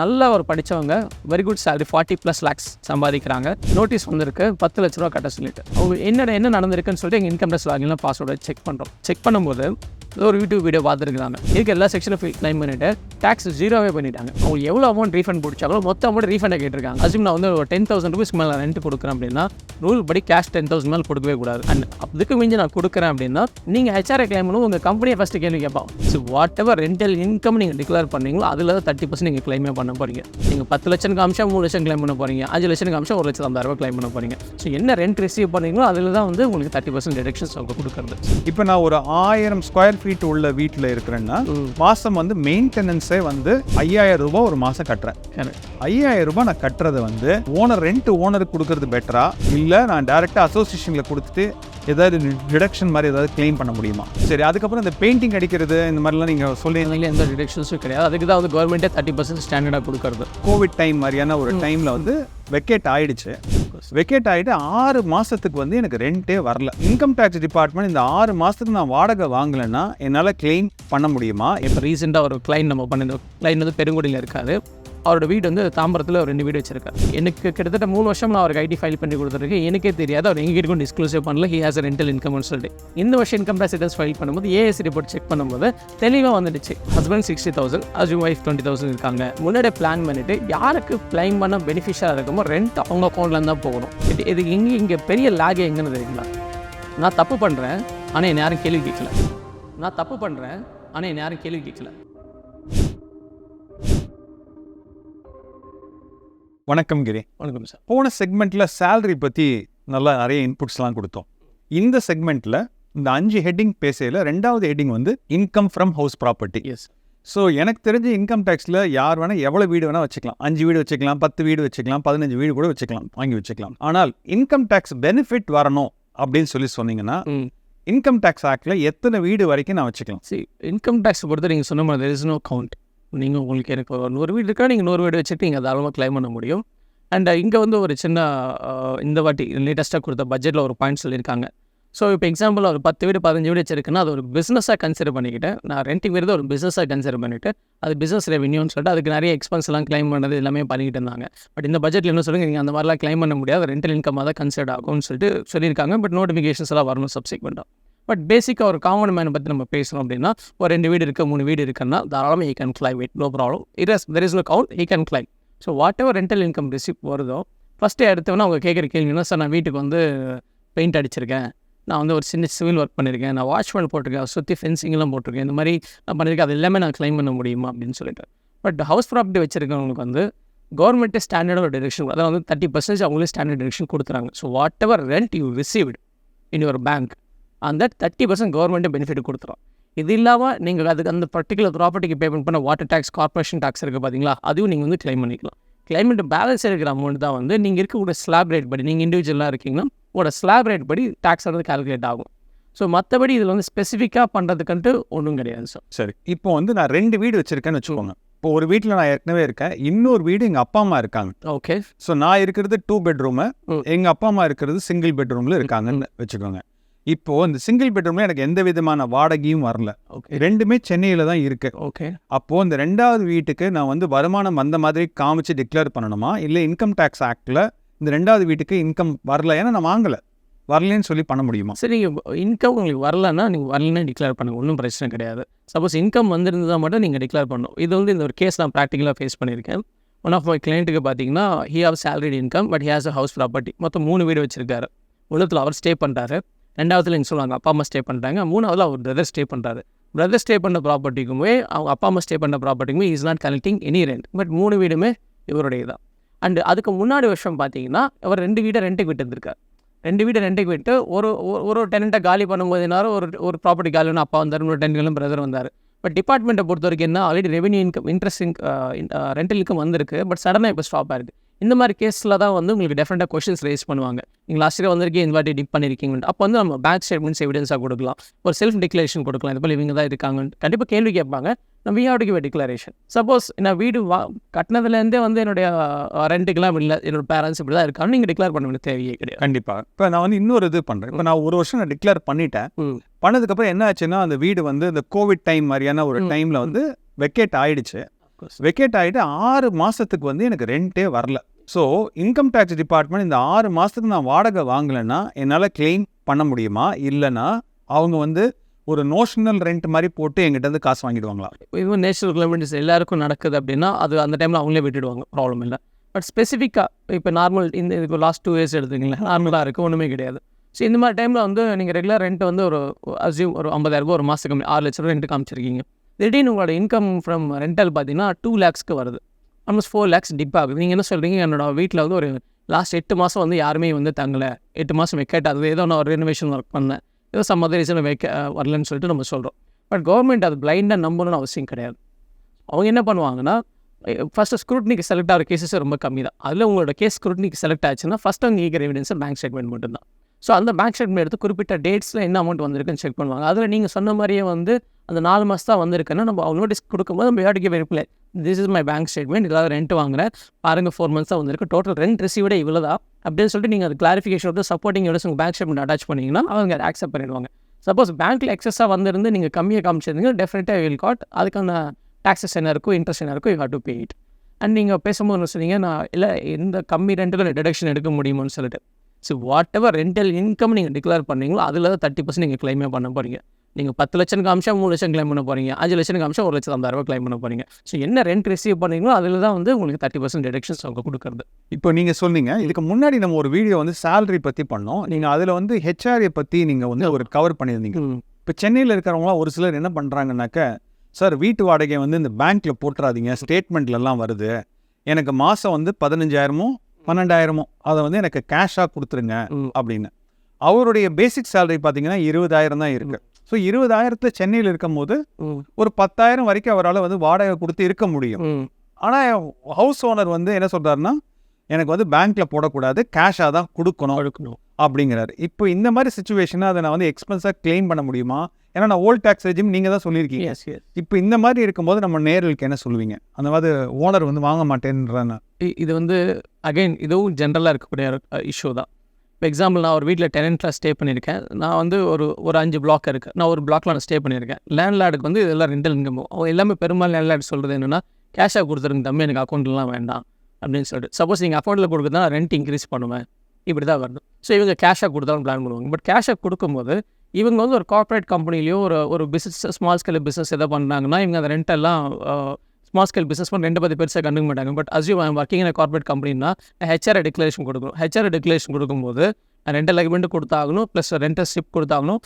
நல்ல ஒரு படித்தவங்க very good salary forty plus lakhs சம்பாதிக்கிறாங்க. நோட்டீஸ் வந்திருக்கு பத்து லட்ச ரூபா கட்ட சொல்லிட்டு. அவங்க என்ன என்ன நடந்திருக்குன்னு சொல்லிட்டு எங்கள் இன்கம் டேக்ஸ் லாகின்ல பாஸ்வேர்டை செக் பண்ணுறோம் செக் பண்ணும்போது ஒரு யூடியூப் வீடியோ பார்த்துருக்காங்க இதுக்கு எல்லா செக்ஷனும் க்ளைம் பண்ணிட்டு டேக்ஸ் ஜீரோவே பண்ணிட்டாங்க. அவங்க எவ்வளோ அமௌண்ட் ரீஃபண்ட் பிடிச்சாலும் மொத்த அமௌண்ட் ரீஃபண்டை கேட்டிருக்காங்க. அசிம் நான் வந்து ஒரு டென் தௌசண்ட் ருபீஸ் மேலே ரெண்ட் கொடுக்குறேன் அப்படின்னா ரூல் படி கேஷ் டென் தௌசண்ட் மேலே கொடுக்கவே கூடாது. அண்ட் அதுக்கு மிஞ்சி நான் கொடுக்குறேன் அப்படின்னா நீங்கள் ஹெச்ஆர்ஐ கிளைம் பண்ணும் உங்கள் கம்பெனியை ஃபஸ்ட்டு கேள்வி கேட்பாங்க so whatever rental income நீங்கள் டிக்ளேர் பண்ணீங்களோ அதில் தான் தேர்ட்டி பர்சன்ட் நீங்கள் கிளைமே பண்ண போகிறீங்க நீங்கள் பத்து லட்சம் காமிச்சா மூணு லட்சம் கிளைம் பண்ண போகிறீங்க அஞ்சு லட்சம் காமிச்சா ஒரு லட்சம் ஐம்பதாயிரம் கிளைம் பண்ண போகிறீங்க ஸோ என்ன ரெண்ட் ரிசீவ் பண்ணீங்களோ அதில் தான் வந்து உங்களுக்கு தேர்ட்டி பர்சன்ட் டிடக்ஷன்ஸ் அவங்க கொடுக்குறது. இப்போ நான் ஒரு ஆயிரம் ஸ்கொயர் ஃபீட் உள்ள வீட்டில் இருக்கிறேன்னா மாதம் வந்து மெயின்டெனன்ஸே வந்து ஐயாயிரம் ரூபாய் ஒரு மாதம் கட்டுறேன். ஐயாயிரம் ரூபாய் நான் கட்டுறதை வந்து ஓனர் ரெண்ட் ஓனருக்கு கொடுக்கறது பெட்டரா இல்லை நான் டேரெக்டாக அசோசியேஷனில் கொடுத்துட்டு ஏதாவது டிடக்ஷன் மாதிரி ஏதாவது க்ளைம் பண்ண முடியுமா? சரி அதுக்கப்புறம் இந்த பெயிண்டிங் அடிக்கிறது இந்த மாதிரிலாம் நீங்கள் சொல்லி அதனால எந்த டிடக்ஷன்ஸும் கிடையாது. அதுக்கு தான் வந்து கவர்மெண்ட்டே தேர்ட்டி பர்சன்ட் ஸ்டாண்டர்டாக கொடுக்குறது. கோவிட் டைம் மாதிரியான ஒரு டைமில் வந்து வெக்கேட் ஆயிடுச்சு. வெக்கேட் ஆகிட்டு ஆறு மாதத்துக்கு வந்து எனக்கு ரெண்டே வரல. இன்கம் டேக்ஸ் டிபார்ட்மெண்ட் இந்த ஆறு மாதத்துக்கு நான் வாடகை வாங்கலைன்னா என்னால் கிளைம் பண்ண முடியுமா? இப்போ ரீசெண்டாக ஒரு கிளைண்ட் நம்ம பண்ணிருந்தோம். கிளைண்ட் வந்து பெருங்குடியில் இருக்காரு. அவரோட வீடு வந்து தாம்பரத்தில் ஒரு ரெண்டு வீடு வச்சிருக்காரு. எனக்கு கிட்டத்தட்ட மூணு வருஷம் நான் அவருக்கு ஐடி ஃபைல் பண்ணி கொடுத்துருக்கு எனக்கே தெரியாது. அவர் எங்கே இருக்கும் டிஸ்க்ளோசிவ் பண்ணல. ஹி ஹாஸ் ரெண்டல் இன்கம்னு சொல்லிட்டு இந்த வருஷம் இன்கம் டேக்ஸ் ரிட்டர்ன்ஸ் ஃபைல் பண்ணும்போது ஏஎஸ் ரிப்போர்ட் செக் பண்ணும்போது தெளிவாக வந்துடுச்சு. ஹஸ்பண்ட் சிக்ஸ்டி தௌசண்ட் அஜு ஒய்ஃப் டுவெண்ட்டி தௌசண்ட் இருக்காங்க. முன்னாடியே பிளான் பண்ணிட்டு யாருக்கு கிளைம் பண்ண பெனிஃபிஷியலாக இருக்குமோ ரெண்ட் அவங்க அக்கௌண்ட்லேருந்து தான் போகணும். இது இது இங்கே இங்கே பெரிய லேக் எங்கன்னு தெரியுங்களா? நான் தப்பு பண்ணுறேன் ஆனால் என்னை யாரும் கேள்வி கேட்கல. நான் தப்பு பண்ணுறேன் ஆனால் என்னை யாரும் கேள்வி கேட்கல. வணக்கம் கிரி. வணக்கம் சார். போன செக்மெண்ட்டில் salary பற்றி நல்லா நிறைய இன்புட்ஸ்லாம் கொடுத்தோம். இந்த செக்மெண்ட்டில் இந்த அஞ்சு ஹெட்டிங் பேசையில் ரெண்டாவது ஹெட்டிங் வந்து income from house property S so எனக்கு தெரிஞ்ச இன்கம் டேக்ஸில் யார் வேணால் எவ்வளோ வீடு வேணால் வச்சுக்கலாம். அஞ்சு வீடு வச்சுக்கலாம் பத்து வீடு வச்சுக்கலாம் பதினஞ்சு வீடு கூட வச்சுக்கலாம் வாங்கி வச்சுக்கலாம். ஆனால் இன்கம் டேக்ஸ் பெனிஃபிட் வரணும் அப்படின்னு சொல்லி சொன்னீங்கன்னா இன்கம் டேக்ஸ் ஆக்டில் எத்தனை வீடு வரைக்கும் நான் வச்சுக்கலாம். சரி இன்கம் டேக்ஸ் பொறுத்த நீங்கள் சொன்ன மாதிரி there is no கவுண்ட் நீங்கள் உங்களுக்கு எனக்கு ஒரு நூறு வீடு இருக்கா? நீங்கள் நூறு வீடு வச்சுட்டு நீங்கள் தாராளமாக கிளைம் பண்ண முடியும். அண்ட் இங்கே வந்து ஒரு சின்ன இந்த வாட்டி லேட்டஸ்ட்டாக கொடுத்த பட்ஜெட்டில் ஒரு பாயிண்ட் சொல்லியிருக்காங்க. ஸோ இப்போ எக்ஸாம்பிள் ஒரு பத்து வீடு பதினஞ்சு வீடு வச்சிருக்குன்னா அது ஒரு பிஸ்னஸாக கன்சிடர் பண்ணிக்கிட்டேன் நான் ரெண்டிங் வீடு ஒரு பிஸ்னஸாக கன்சிடர் பண்ணிவிட்டு அது பிஸ்னஸ் ரெவன்யூன்னு சொல்லிட்டு அதுக்கு நிறைய எக்ஸ்பென்ஸ்லாம் கிளைம் பண்ணது எல்லாமே பண்ணிக்கிட்டு இருந்தாங்க. பட் இந்த பட்ஜெட்டில் என்ன சொல்லுங்க நீங்கள் அந்த மாதிரிலாம் கிளைம் பண்ண முடியாது ரெண்டல் இன்கமாக தான் கன்சிடர் ஆகும்னு சொல்லிட்டு சொல்லியிருக்காங்க. பட் நோட்டிஃபிகேஷன்ஸ் எல்லாம் வரணும் சப்சிக்வெண்ட்டாக பட் பேசிக்காக ஒரு காமன் மேனை பற்றி நம்ம பேசணும் அப்படின்னா ஒரு ரெண்டு வீடு இருக்குது மூணு வீடு இருக்குன்னா தாராளமாக I can claim it no problem it is there is no count I can claim so whatever rental income receive வருதோ ஃபஸ்ட்டு எடுத்தவொன்னே அவங்க கேட்குற கேள்வினா சார் நான் வீட்டுக்கு வந்து பெயிண்ட் அடிச்சிருக்கேன். நான் வந்து ஒரு சின்ன சிவில் ஒர்க் பண்ணியிருக்கேன் நான் வாட்ச்மேன் போட்டிருக்கேன். சுற்றி ஃபென்சிங்லாம் போட்டிருக்கேன். இந்த மாதிரி நான் பண்ணியிருக்கேன் அது எல்லாமே நான் கிளைம் பண்ண முடியுமா? அப்படின்னு சொல்லிட்டு. பட் ஹவுஸ் ப்ராப்பர்ட்டி வச்சிருக்கவங்களுக்கு வந்து கவர்மெண்ட்டே ஸ்டாண்டர்டோட டிரெக்ஷன் அதாவது வந்து தேர்ட்டி பர்சன்டேஜ் அவங்களே ஸ்டாண்டர்ட் டிரெக்ஷன் கொடுத்துறாங்க. So whatever rent you received in your bank அந்த தேர்ட்டி பர்சன்ட் கவர்மெண்ட்டே பெனிஃபிட் கொடுத்துரும். இது இல்லாமல் நீங்கள் அதுக்கு அந்த பர்டிகுலர் ப்ராப்பர்ட்டிக்கு பேமெண்ட் பண்ண வாட்டர் டேக்ஸ் கார்ப்பரேஷன் டேக்ஸ் இருக்குது பார்த்தீங்களா அதுவும் நீங்கள் வந்து கிளைம் பண்ணிக்கலாம். கிளைமேட் பேலன்ஸ் இருக்கிற அமௌண்ட் தான் வந்து நீங்கள் இருக்கக்கூடிய ஸ்லாப் ரேட் படி நீங்கள் இண்டிவிஜுவலாக இருக்கீங்கன்னா உங்களோட ஸ்லாப் ரேட் படி டேக்ஸ் வந்து கால்குலேட் ஆகும். ஸோ மற்றபடி இதில் வந்து ஸ்பெசிஃபிக்காக பண்ணுறதுக்குன்ட்டு ஒன்றும் கிடையாது சார் சரி. இப்போ வந்து நான் ரெண்டு வீடு வச்சுருக்கேன்னு வச்சுக்கோங்க. இப்போ ஒரு வீட்டில் நான் ஏற்கனவே இருக்கேன். இன்னொரு வீடு எங்கள் அப்பா அம்மா இருக்காங்க. ஓகே ஸோ நான் இருக்கிறது டூ பெட்ரூமு. எங்கள் அப்பா அம்மா இருக்கிறது சிங்கிள் பெட்ரூமில் இருக்காங்கன்னு வச்சுக்கோங்க. இப்போ இந்த சிங்கிள் பெட்ரூமில் எனக்கு எந்த விதமான வாடகையும் வரல. ஓகே ரெண்டுமே சென்னையில் தான் இருக்கு. ஓகே அப்போது இந்த ரெண்டாவது வீட்டுக்கு நான் வந்து வருமானம் வந்த மாதிரி காமிச்சு டிக்ளேர் பண்ணணுமா? இல்லை இன்கம் டேக்ஸ் ஆக்டில் இந்த ரெண்டாவது வீட்டுக்கு இன்கம் வரல ஏன்னா நான் வாங்கலை. வரலன்னு சொல்லி பண்ண முடியுமா? சரி இன்கம் உங்களுக்கு வரலன்னா நீங்கள் வரலன்னு டிக்ளேர் பண்ணுங்க. ஒன்றும் பிரச்சனை கிடையாது. சப்போஸ் இன்கம் வந்திருந்ததா மட்டும் நீங்கள் டிக்ளேர் பண்ணணும். இது வந்து இந்த ஒரு கேஸ் நான் ப்ராக்டிக்கலாக ஃபேஸ் பண்ணியிருக்கேன். ஒன் ஆஃப் மை கிளைண்ட்டுக்கு பார்த்தீங்கன்னா he have salaried income but he has a house property மொத்தம் மூணு வீடு வச்சிருக்காரு. ஒன்றுத்தில் அவர் ஸ்டே பண்ணுறாரு ரெண்டாவதுல இங்கே சொல்லுவாங்க அப்பா அம்மா ஸ்டே பண்ணுறாங்க மூணாவதுல அவர் பிரதர் ஸ்டே பண்ணுறாரு பிரதர் ஸ்டே பண்ண ப்ராப்பர்ட்டிக்குமே அவங்க அப்பா அம்மா ஸ்டே பண்ண ப்ராப்பர்ட்டிக்குமே is not connecting any rent but மூணு வீடுமே இவருடைய தான் அண்டு அதுக்கு முன்னாடி வருஷம் பார்த்தீங்கன்னா அவர் ரெண்டு வீடை ரெண்ட்டுக்கு விட்டுருந்துருக்கார். ரெண்டு வீடு ரெண்டுக்கு விட்டு ஒரு ஒரு- ஒரு டெனண்ட்டை காலி பண்ணும்போது என்ன ஒரு ஒரு ப்ராப்பர்ட்டி காலின்னு அப்பா வந்தார் இன்னொரு டென்களும் பிரதர் வந்தார். பட் டிபார்ட்மெண்ட்டை பொறுத்த வரைக்கும் என்ன already revenue income interest rental income வந்திருக்கு பட் சடனாக இப்போ ஸ்டாப் ஆயிருக்கு. இந்த மாதிரி கேஸில் தான் வந்து உங்களுக்கு டெஃபினட்டாக கொஷின்ஸ் ரைஸ் பண்ணுவாங்க. நீங்கள் லாஸ்ட் இயர் வந்திருக்கீங்க இந்த வாட்டி டிப் பண்ணியிருக்கீங்க அப்போ வந்து நம்ம பேங்க் ஸ்டேட்மெண்ட்ஸ் எவிடன்ஸாக கொடுக்கலாம். ஒரு செல்ஃப் டிக்ளரேஷன் கொடுக்கலாம். இது போல் இவங்க தான் இருக்காங்கன்னு கண்டிப்பாக கேள்வி கேட்பாங்க. நம்ம we have to give declaration suppose நான் வீடு வா கட்டினதுலேருந்தே வந்து என்னுடைய ரெண்ட்டுக்கெல்லாம் இல்லை என்னோட பேரண்ட்ஸ் இப்படி தான் இருக்காங்க நீங்கள் டிக்ளேர் பண்ண வேண்டிய தேவையே கிடையாது. கண்டிப்பாக இப்போ நான் வந்து இன்னொரு இது பண்ணுறேன் இப்போ நான் ஒரு வருஷம் நான் டிக்ளேர் பண்ணிட்டேன். பண்ணதுக்கப்புறம் என்ன ஆச்சுன்னா அந்த வீடு வந்து இந்த கோவிட் டைம் மாதிரியான ஒரு. டைமில் வந்து வெக்கேட் ஆயிடுச்சு. வெக்கேட் ஆகிட்டு ஆறு மாதத்துக்கு வந்து எனக்கு ரெண்டே வரல. ஸோ இன்கம் டேக்ஸ் டிபார்ட்மெண்ட் இந்த ஆறு மாதத்துக்கு நான் வாடகை வாங்கலைன்னா என்னால் கிளைம் பண்ண முடியுமா? இல்லைன்னா அவங்க வந்து ஒரு நோஷனல் ரெண்ட் மாதிரி போட்டு எங்கிட்டருந்து காசு வாங்கிடுவாங்களா? இதுவும் நேஷனல் கிளைமேட்ஸ் எல்லாருக்கும் நடக்குது அப்படின்னா அது அந்த டைமில் அவங்களே விட்டுடுவாங்க. ப்ராப்ளம் இல்லை. பட் ஸ்பெசிஃபிக்காக இப்போ நார்மல் இந்த இதுக்கு லாஸ்ட் டூ இயர்ஸ் எடுத்துங்களேன் நார்மலாக இருக்குது ஒன்றுமே கிடையாது. ஸோ இந்த மாதிரி டைமில் வந்து நீங்கள் ரெகுலர் ரெண்ட் வந்து ஒரு அசியூம் ஒரு ஐம்பதாயிரரூபா ஒரு மாதத்துக்கு ஆறு லட்ச ரூபா ரெண்ட் காமிச்சிருக்கீங்க. திடீர்னு உங்களோட இன்கம் ஃப்ரம் ரெண்டல் பார்த்தீங்கன்னா டூ லேக்ஸ்க்கு வருது. ஆல்மோஸ்ட் ஃபோர் லேக்ஸ் டிப் ஆகுது. நீங்கள் என்ன சொல்கிறீங்க என்னோட வீட்டில் வந்து ஒரு லாஸ்ட் எட்டு மாதம் வந்து யாருமே வந்து தங்கலை. எட்டு மாதம் வெக்கேட் ஆகுது. ஏதோ நான் ஒரு ரெனோவேஷன் ஒர்க் பண்ணேன். ஏதோ சம் அதர் ரீசன் வைக்க வரலன்னு சொல்லிட்டு நம்ம சொல்கிறோம் பட் கவர்மெண்ட் அது பிளைண்டாக நம்பணும்னு அவசியம் கிடையாது. அவங்க என்ன பண்ணுவாங்கன்னா ஃபஸ்ட்டு ஸ்க்ரூட்னிக்கு செலக்ட் ஆகிற கேசஸ் ரொம்ப கம்மி தான். அதில் உங்களோட கேஸ் ஸ்க்ரூட்னிக்கு செலக்ட் ஆச்சுன்னா ஃபஸ்ட்டு அவங்க கேட்குற எவிடன்ஸ் பேங்க் ஸ்டேட்மெண்ட் மட்டும்தான். ஸோ அந்த பேங்க் ஸ்டேட்மெண்ட் எடுத்து குறிப்பிட்ட டேட்ஸில் என்ன அமௌண்ட் வந்திருக்குன்னு செக் பண்ணுவாங்க. அதில் நீங்கள் சொன்ன மாதிரியே வந்து அந்த நாலு மாதம் தான் வந்திருக்குன்னா நம்ம அவங்க நோட்டீஸ் கொடுக்கும்போது நம்ம யாருக்கு verify this is my bank statement இதாவது ரெண்ட் வாங்குறேன். பாருங்கள் ஃபோர் மந்த்ஸ் தான் வந்திருக்கு. டோட்டல் ரெண்ட் ரிசீவ்டே இவ்வளோ தான் அப்படின்னு சொல்லிட்டு நீங்கள் அது கிளாரிஃபிகேஷன் வந்து சப்போர்ட்டிங் எவ்வளோ உங்கள் பேங்க் ஸ்டேட்மெண்ட் அட்டாச் பண்ணிங்கன்னா அவங்க அதை அக்செப்ட் பண்ணிடுவாங்க. சப்போஸ் பேங்க்கில் எக்ஸஸாக வந்திருந்து நீங்கள் கம்மியாக காமிச்சிருந்தீங்க டெஃபினட்டாக வில் காட் அதுக்கான டாக்ஸஸ் என்ன இருக்கும் இன்ட்ரெஸ்ட் என்ன இருக்கும் you have to pay it and நீங்கள் பேசும்போது சொன்னீங்க? நான் இல்லை எந்த கம்மி ரெண்டில் டிடக்ஷன் எடுக்க முடியுமான்னு சொல்லிட்டு. So whatever rental income நீங்கள் டிக்ளேர் பண்ணீங்களோ அதில் தான் தேர்ட்டி பர்சன்ட் நீங்கள் கிளைமே பண்ண போகிறீங்க நீங்கள் பத்து லட்சம் காமிச்சா மூணு லட்சம் கிளைம் பண்ண போகிறீங்க அஞ்சு லட்சம் காமிச்சா ஒரு லட்சம் ஐம்பதாயிரரூபா கிளைம் பண்ண போகிறீங்க ஸோ என்ன ரெண்ட் ரிசீவ் பண்ணீங்களோ அதில் தான் வந்து உங்களுக்கு தேர்ட்டி பர்சன்ட் டிடக்ஷன்ஸ் அவங்க கொடுக்குறது. இப்போ நீங்கள் சொன்னீங்க இதுக்கு முன்னாடி நம்ம ஒரு வீடியோ வந்து salary பற்றி பண்ணோம். நீங்கள் அதில் வந்து ஹெச்ஆர்ஏ பற்றி நீங்கள் வந்து ஒரு கவர் பண்ணியிருந்தீங்க. இப்போ சென்னையில் இருக்கிறவங்களாம் ஒரு சிலர் என்ன பண்ணுறாங்கனாக்க சார் வீட்டு வாடகை வந்து இந்த பேங்க்கில் போட்டுறாதீங்க. ஸ்டேட்மெண்ட்லலாம் வருது. எனக்கு மாதம் வந்து பதினஞ்சாயிரமோ பன்னெண்டாயிரமோ அதை வந்து எனக்கு கேஷாக கொடுத்துருங்க. அப்படின்னு. அவருடைய பேசிக் salary பார்த்தீங்கன்னா இருபதாயிரம் தான் இருக்கு. ஸோ இருபதாயிரத்தில் சென்னையில் இருக்கும்போது. ஒரு பத்தாயிரம் வரைக்கும் அவரால் வந்து வாடகை கொடுத்து இருக்க முடியும். ஆனால் ஹவுஸ் ஓனர் வந்து என்ன சொல்கிறாருன்னா எனக்கு வந்து பேங்க்கில் போடக்கூடாது கேஷாக தான் கொடுக்கணும் கொடுக்கணும். அப்படிங்கிறாரு. இப்போ இந்த மாதிரி சுச்சுவேஷனை அதை நான் வந்து எக்ஸ்பென்ஸாக க்ளைம் பண்ண முடியுமா? ஏன்னா நான் ஓல்ட் டேக்ஸ் ரெஜிம் நீங்கள் தான் சொல்லியிருக்கீங்க. இப்போ இந்த மாதிரி இருக்கும்போது நம்ம நேர்களுக்கு என்ன சொல்லுவீங்க? அந்த மாதிரி ஓனர் வந்து வாங்க மாட்டேன்றான? இ- இது வந்து அகைன் இதுவும் ஜென்ரலாக இருக்கக்கூடிய இஷ்யூ தான். இப்போ எக்ஸாம்பிள் நான் ஒரு வீட்டில் டெனண்ட்டில் ஸ்டே பண்ணியிருக்கேன். நான் வந்து ஒரு ஒரு அஞ்சு பிளாக் இருக்குது நான் ஒரு பிளாக்கில் நான் ஸ்டே பண்ணியிருக்கேன். லேண்ட்லாடுக்கு வந்து இதெல்லாம் ரெண்டல் இன்கம் அவங்க எல்லாமே பெரும்பாலும் லேண்ட்லார்டு சொல்கிறது என்னென்னா கேஷாக கொடுத்துருங்க தம்பி எனக்கு அக்கௌண்ட்லாம் வேண்டாம் அப்படின்னு சொல்லிட்டு. சப்போஸ் நீங்கள் அக்கௌண்ட்டில் கொடுக்குறதா ரெண்ட் இன்க்ரீஸ் பண்ணுவேன். இப்படி தான் வரணும் ஸோ இவங்க கேஷாக கொடுத்தாலும் பிளான் பண்ணுவாங்க. பட் கேஷாக கொடுக்கும்போது இவங்க வந்து ஒரு கார்ப்பரேட் கம்பெனிலையோ ஒரு ஒரு பிஸ்னஸ் ஸ்மால் ஸ்கேல் பிஸ்னஸ் எதை பண்ணுறாங்கன்னா இவங்க அந்த ரெண்டெல்லாம் ஸ்மால் ஸ்கேல் பிஸ்னஸ் பண்ண ரெண்டு பத்தி பெருசாக கண்டுக்க மாட்டாங்க. But assume I'm working in corporate கம்பெனினா HR declaration கொடுக்கணும். ஹெச்ஆர் டிக்ளரேஷன் கொடுக்கும்போது ரெண்டல் அக்ரிமெண்ட் கொடுத்தாகணும் ப்ளஸ் ரெண்டல் ஸ்லிப் கொடுத்தாகணும்.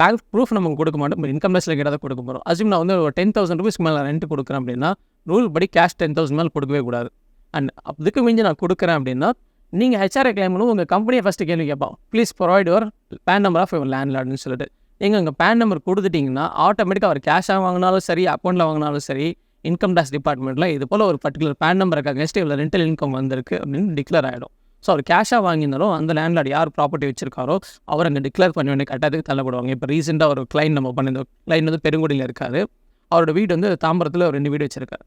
பேங்க் ப்ரூஃப் நமக்கு கொடுக்க மாட்டோம். இன்கம் டேக்ஸில் கிட்ட கொடுக்க போகிறோம் அஸ்யூம் நான் வந்து ஒரு டென் தௌசண்ட் ருபீஸ்க்கு மேலே ரெண்ட் கொடுக்குறேன் அப்படின்னா ரூல் படி கேஷ் டென் தௌசண்ட் மேலே கொடுக்கவே கூடாது. அண்ட் அதுக்கு மிஞ்சி நான் கொடுக்குறேன் அப்படின்னா நீங்கள் ஹெச்ஆர்ஐ கிளைம் பண்ணும் உங்கள் கம்பெனியை ஃபஸ்ட்டு கேள்வி கேட்பான். Please provide your PAN number of your லேண்ட்லார்ட்னு சொல்லிட்டு. நீங்கள் உங்கள் பேன் நம்பர் கொடுத்துட்டிங்கன்னா ஆட்டோமேட்டிக்காக அவர் கேஷாக வாங்கினாலும் சரி அக்கௌண்ட்டில் வாங்கினாலும் சரி இன்கம் டேக்ஸ் டிபார்ட்மெண்ட்டில் இது போல் ஒரு பர்டிகுலர் பேன் நம்பருக்கு அகேன்ஸ்ட் இவ்வளோ ரெண்டல் இன்கம் வந்திருக்கு அப்படின்னு டிக்ளேர் ஆகிடும் ஸோ அவர் கேஷாக வாங்கியிருந்தாலும் அந்த லேண்ட்லார்ட் யார் ப்ராப்பர்ட்டி வச்சிருக்காரோ அவர் அங்கே டிக்ளேர் பண்ண வேண்டிய கட்டாயத்துக்கு தள்ளப்படுவாங்க. இப்போ ரீசெண்டாக ஒரு கிளைண்ட் நம்ம பண்ணியிருந்தோம் கிளைண்ட் வந்து பெருங்குடியில் இருக்காரு. அவரோட வீடு வந்து தாம்பரத்தில் ஒரு ரெண்டு வீடு வச்சிருக்காரு.